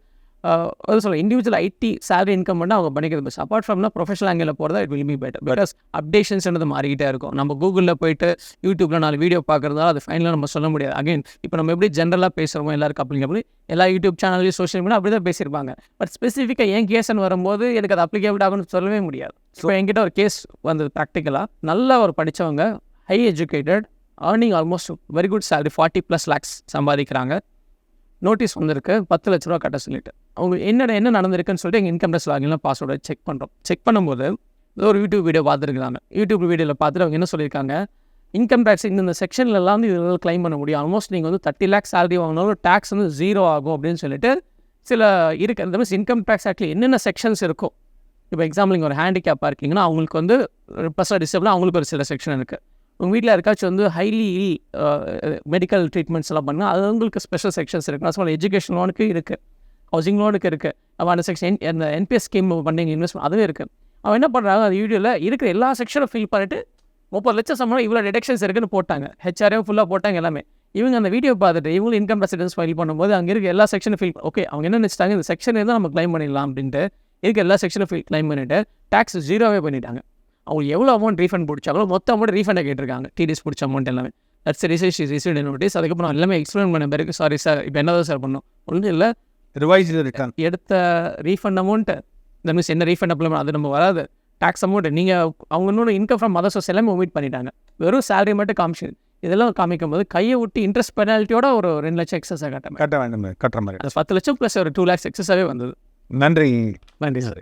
அது சொல்ல இண்டிவிஜுவல் ஐடி சேலரி இன்கம் பண்ணால் அவங்க பண்ணிக்கிறது பெஸ்ட் அப்பார்ட் ஃப்ரம்னா ப்ரொஃபஷனல் ஆங்கிளில் போகிறதா it will be better because அப்டேஷன்ஸ்ன்றது மாறிக்கிட்டே இருக்கும். நம்ம கூகுளில் போயிட்டு யூடியூப்பில் நாலு வீடியோ பார்க்குறதால அது ஃபைனலாக நம்ம சொல்ல முடியாது. அகைன் இப்போ நம்ம எப்படி ஜென்ரலாக பேசுகிறோமோ எல்லாருக்கும் அப்படிங்க அப்படி எல்லா யூடியூப் சேனல்லையும் சோஷியல் மீடியா அப்படி தான் பேசியிருப்பாங்க பட் ஸ்பெசிஃபிக்காக என் கேஸ்ன்னு வரும்போது எனக்கு அது அப்ளிகேபிள் ஆகும்னு சொல்லவே முடியாது. இப்போ என்கிட்ட ஒரு கேஸ் வந்தது ப்ராக்டிக்கலாக நல்லா ஒரு படித்தவங்க high educated earning almost very good salary forty plus lakhs சம்பாதிக்கிறாங்க. நோட்டீஸ் வந்திருக்கு பத்து லட்ச ரூபா கட்ட சொல்லிட்டு. அவங்க என்னடா என்ன நடந்திருக்குன்னு சொல்லிட்டு எங்கள் இன்கம் டேக்ஸ் லாகின்லாம் பாஸ்வேர்டை செக் பண்ணுறோம் செக் பண்ணும்போது ஏதோ ஒரு யூடியூப் வீடியோ பார்த்துருக்காங்க யூடியூப் வீடியோவில் பார்த்துட்டு அவங்க என்ன சொல்லியிருக்காங்க? இன்கம் டேக்ஸ் இந்த செக்ஷன்லலாம் வந்து இதெல்லாம் க்ளைம் பண்ண முடியும். ஆல்மோஸ்ட் நீங்கள் வந்து தேர்ட்டி லேக்ஸ் சேலரி வாங்கினாலும் டேக்ஸ் வந்து ஜீரோ ஆகும் அப்படின்னு சொல்லிட்டு சில இருக்கு. அந்த மீன்ஸ் இன்கம் டேக்ஸ் ஆக்டில் என்னென்ன செக்ஷன்ஸ் இருக்கும் இப்போ எக்ஸாம்பிள் நீங்கள் ஒரு ஹேண்டிகேப்பாக இருக்கீங்கன்னா அவங்களுக்கு வந்து பர்சனல் டிசபிள் அவங்களுக்கு ஒரு சில செக்ஷன் இருக்குது உங்கள் வீட்டில் யாருக்காச்சும் வந்து ஹைலி மெடிக்கல் ட்ரீட்மெண்ட்ஸ் எல்லாம் பண்ணால் அது உங்களுக்கு ஸ்பெஷல் செக்ஷன்ஸ் இருக்குது நான் சொல்ல எஜுகேஷன் லோனுக்கு இருக்குது ஹவுசிங் லோனுக்கு இருக்குது அவன் அந்த செக்ஷன் அந்த என்பிஎஸ் ஸ்கீம் பண்ணிங்க இன்வெஸ்ட்மெண்ட் அதுவே இருக்குது அவன் என்ன பண்ணுறாங்க அந்த வீடியோவில் இருக்கிற எல்லா செக்ஷனும் ஃபில் பண்ணிட்டு முப்பது லட்சம் சம்பளம் இவ்வளோ டிடெக்ஷன்ஸ் இருக்குன்னு போட்டாங்க. ஹெச்ஆர்ஏ ஃபுல்லாக போட்டாங்க எல்லாமே. இவங்க அந்த வீடியோ பார்த்துட்டு இவங்களும் இன்கம் ரெசிடென்ஸ் ஃபைல் பண்ணும்போது அங்கே இருக்க எல்லா செக்ஷனும் ஃபில் ஓகே அவங்க என்ன நினச்சிட்டாங்க இந்த செக்ஷன் இருந்தால் நம்ம கிளைம் பண்ணிடலாம் அப்படின்ட்டு இருக்க எல்லா செக்ஷனும் ஃபில் கிளைம் பண்ணிவிட்டு டேக்ஸ் ஜீரோவே பண்ணிட்டாங்க. அவங்க எவ்வளோ அமௌண்ட் ரீஃபண்ட் பிடிச்சாங்களோ மொத்த அமௌண்ட் ரீஃபண்டை கேட்டிருக்காங்க. டிடிஎஸ் பிடிச்ச அமௌண்ட் எல்லாமே. That's research is receive notice அதுக்கப்புறம் எல்லாமே எக்ஸ்பிளைன் பண்ண பிறகு சாரி சார் இப்போ என்னதான் சார் பண்ணோம்? ஒன்றும் இல்லை. ரிவைஸ் ரிட்டர்ன் எடுத்த ரீஃபண்ட் அமௌண்ட்டு இந்த மீன்ஸ் என்ன ரீஃபண்ட் அப்ளை அது நம்ம வராது. டேக்ஸ் அமௌண்ட் நீங்கள் அவங்க இன்னொரு இன்கம் ஃப்ரம் அதர் சோர்ஸ் எல்லாமே ஒமிட் பண்ணிட்டாங்க. வெறும் salary மட்டும் காமிச்சு. இதெல்லாம் காமிக்கும் போது கையை விட்டு இன்ட்ரெஸ்ட் பெனால்ட்டியோட ஒரு ரெண்டு லட்சம் எக்ஸஸாக கட்டேன் கட்ட வேண்டும் கட்டுற மாதிரி. அது பத்து லட்சம் ப்ளஸ் ஒரு டூ லேக்ஸ் எக்ஸஸாகவே வந்தது. நன்றி. நன்றி சார்